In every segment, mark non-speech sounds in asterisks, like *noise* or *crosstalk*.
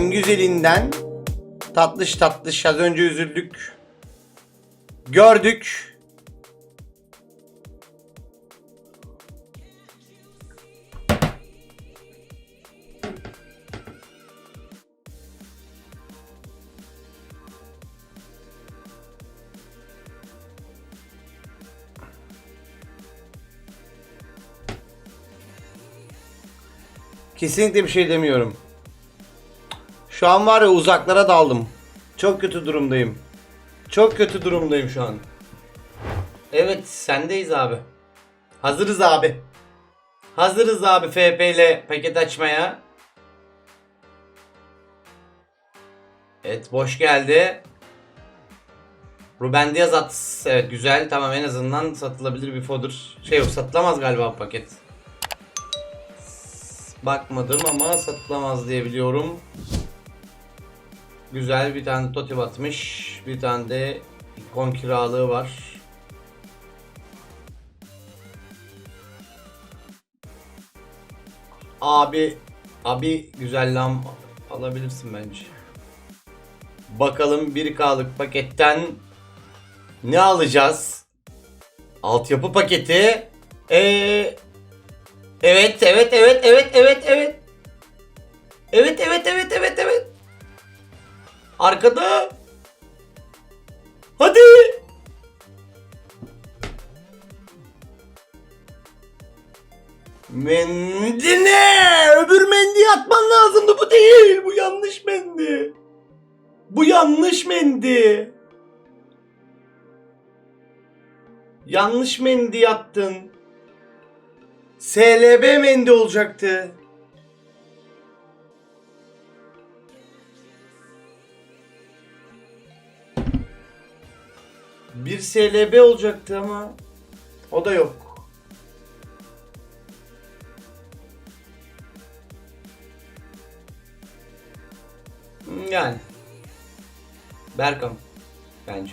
güzelinden güzelinden tatlış tatlış az önce üzüldük. Gördük. Kesinlikle bir şey demiyorum. Şu an var ya uzaklara daldım. Çok kötü durumdayım. Çok kötü durumdayım şu an. Evet sendeyiz abi. Hazırız abi. Hazırız abi FP ile paket açmaya. Evet boş geldi. Ruben Diaz at. Evet güzel. Tamam en azından satılabilir bir fodder. Şey yok satılamaz galiba paket. Bakmadım ama satılamaz diye biliyorum. Güzel bir tane totem atmış. Bir tane de ikon kiralığı var. Abi abi güzel lam alabilirsin bence. Bakalım 1K'lık paketten ne alacağız? Altyapı paketi. Ee, evet, evet, evet, evet, evet, evet. Evet, evet, evet, evet, evet. Arkada. Hadi. Mendi ne? Öbür mendiyi atman lazımdı. Bu değil. Bu yanlış mendi. Bu yanlış mendi. Yanlış mendi attın. SLB mendi olacaktı. Bir SLB olacaktı ama o da yok. Yani Berkam bence.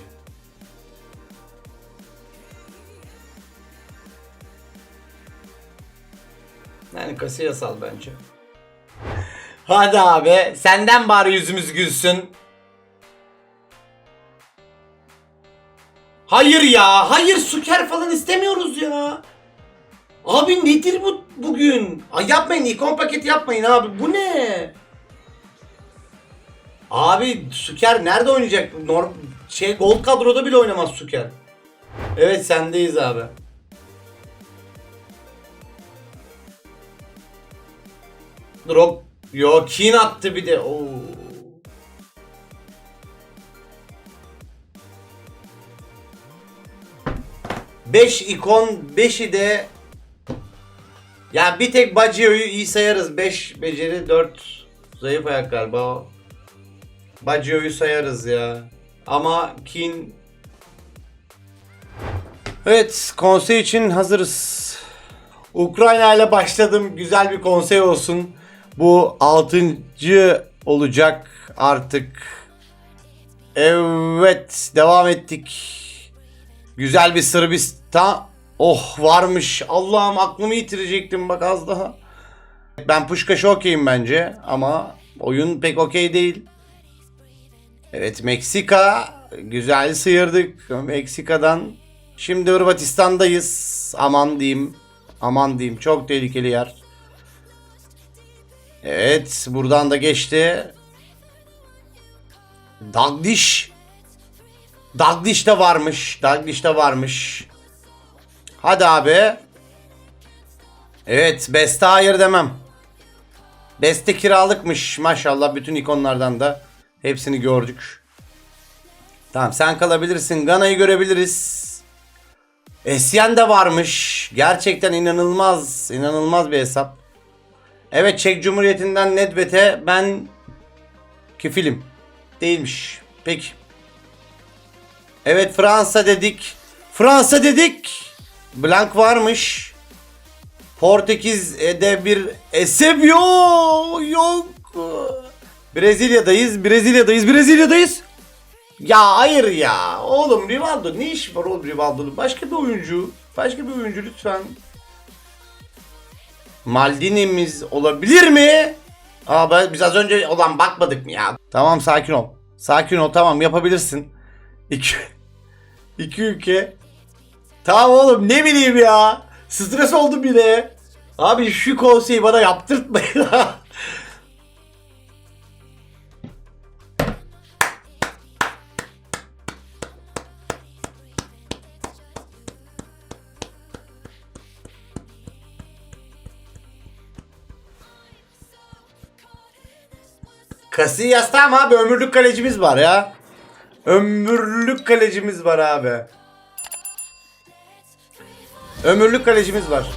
Yani Casillas al bence. *laughs* Hadi abi senden bari yüzümüz gülsün. Hayır ya, hayır suker falan istemiyoruz ya. Abi nedir bu bugün? Ay yapmayın, ikon paketi yapmayın abi. Bu ne? Abi Suker nerede oynayacak? Norm şey gold kadroda bile oynamaz Suker. Evet sendeyiz abi. Drop Yo Kin attı bir de. Oo. Beş ikon, beşi de ya bir tek Bacio'yu iyi sayarız. 5 beceri, 4 zayıf ayak galiba. Bacio'yu sayarız ya. Ama Kin Evet, konsey için hazırız. Ukrayna ile başladım. Güzel bir konsey olsun. Bu 6. olacak artık. Evet, devam ettik. Güzel bir Sırbistan. Oh varmış. Allah'ım aklımı yitirecektim bak az daha. Ben Puşkaş'ı okeyim bence ama oyun pek okey değil. Evet Meksika. Güzel sıyırdık Meksika'dan. Şimdi Hırvatistan'dayız. Aman diyeyim. Aman diyeyim. Çok tehlikeli yer. Evet. Buradan da geçti. Dagdiş. Dagdiş de varmış. Dagdiş de varmış. Hadi abi. Evet. Beste hayır demem. Beste kiralıkmış. Maşallah bütün ikonlardan da hepsini gördük. Tamam sen kalabilirsin. Gana'yı görebiliriz. Esyen de varmış. Gerçekten inanılmaz. inanılmaz bir hesap. Evet Çek Cumhuriyeti'nden Nedved'e ben kefilim. Değilmiş. Peki. Evet Fransa dedik. Fransa dedik. Blank varmış. Portekiz'de bir Eusebio yok. Brezilya'dayız. Brezilya'dayız. Brezilya'dayız. Ya hayır ya. Oğlum Rivaldo ne iş var oğlum Rivaldo'nun? Başka bir oyuncu. Başka bir oyuncu lütfen. Maldini'miz olabilir mi? Aa ben, biz az önce olan bakmadık mı ya? Tamam sakin ol. Sakin ol tamam yapabilirsin. İki, iki ülke. Tamam oğlum ne bileyim ya. Stres oldum bile. Abi şu konseyi bana yaptırtma ya. *laughs* Casillas tamam abi ömürlük kalecimiz var ya. Ömürlük kalecimiz var abi. Ömürlük kalecimiz var.